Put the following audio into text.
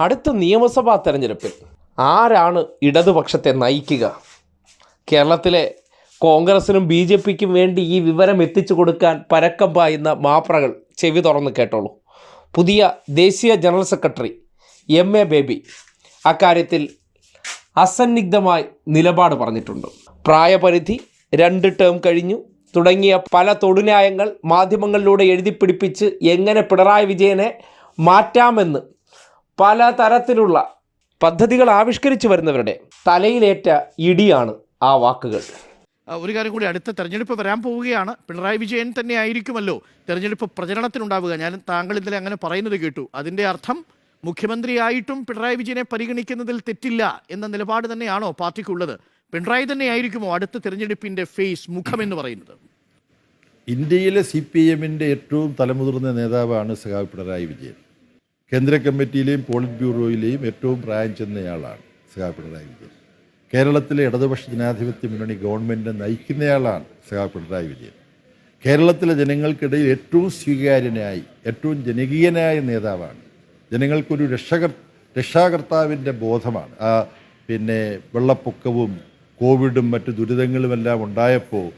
അടുത്ത നിയമസഭാ തെരഞ്ഞെടുപ്പിൽ ആരാണ് ഇടതുപക്ഷത്തെ നയിക്കുക? കേരളത്തിലെ കോൺഗ്രസിനും ബി ജെ പിക്കും വേണ്ടി ഈ വിവരം എത്തിച്ചു കൊടുക്കാൻ പരക്കം പായുന്ന മാപ്രകൾ ചെവി തുറന്ന് കേട്ടോളൂ. പുതിയ ദേശീയ general secretary M A Baby അക്കാര്യത്തിൽ അസന്നിഗ്ധമായി നിലപാട് പറഞ്ഞിട്ടുണ്ട്. പ്രായപരിധി രണ്ട് ടേം കഴിഞ്ഞു. തുടങ്ങിയ പല തൊടുന്യായങ്ങൾ മാധ്യമങ്ങളിലൂടെ എഴുതി പിടിപ്പിച്ച് എങ്ങനെ പിണറായി വിജയനെ മാറ്റാമെന്ന് പല തരത്തിലുള്ള പദ്ധതികൾ ആവിഷ്കരിച്ചു വരുന്നവരുടെ തലയിലേറ്റ ഇടിയാണ് ആ വാക്കുകൾ. ഒരു കാര്യം കൂടി അടുത്ത തെരഞ്ഞെടുപ്പ് വരാൻ പോവുകയാണ്. പിണറായി വിജയൻ തന്നെ ആയിരിക്കുമല്ലോ തെരഞ്ഞെടുപ്പ് പ്രചരണത്തിനുണ്ടാവുക. ഞാൻ താങ്കൾ ഇന്നലെ അങ്ങനെ പറയുന്നത് കേട്ടു. അതിന്റെ അർത്ഥം മുഖ്യമന്ത്രിയായിട്ടും പിണറായി വിജയനെ പരിഗണിക്കുന്നതിൽ തെറ്റില്ല എന്ന നിലപാട് തന്നെയാണോ പാർട്ടിക്കുള്ളത്? പിണറായി തന്നെ ആയിരിക്കുമോ അടുത്ത തെരഞ്ഞെടുപ്പിന്റെ ഫേസ് മുഖം എന്ന് പറയുന്നത്? ഇന്ത്യയിലെ സി പി എമ്മിന്റെ ഏറ്റവും തലമുതിർന്ന നേതാവാണ് സഖാവ് പിണറായി വിജയൻ. കേന്ദ്ര കമ്മിറ്റിയിലെയും പോളിറ്റ് ബ്യൂറോയിലെയും ഏറ്റവും പ്രായം ചെന്നയാളാണ് സഹാ പിണറായി വിജയൻ. കേരളത്തിലെ ഇടതുപക്ഷ ജനാധിപത്യ മുന്നണി ഗവൺമെന്റ് നയിക്കുന്നയാളാണ് സഹാ പിണറായി വിജയൻ. കേരളത്തിലെ ജനങ്ങൾക്കിടയിൽ ഏറ്റവും സ്വീകാര്യനായി ഏറ്റവും ജനകീയനായ നേതാവാണ്. ജനങ്ങൾക്കൊരു രക്ഷകർ രക്ഷാകർത്താവിന്റെ ബോധമാണ്. ആ പിന്നെ വെള്ളപ്പൊക്കവും കോവിഡും മറ്റു ദുരിതങ്ങളുമെല്ലാം ഉണ്ടായപ്പോൾ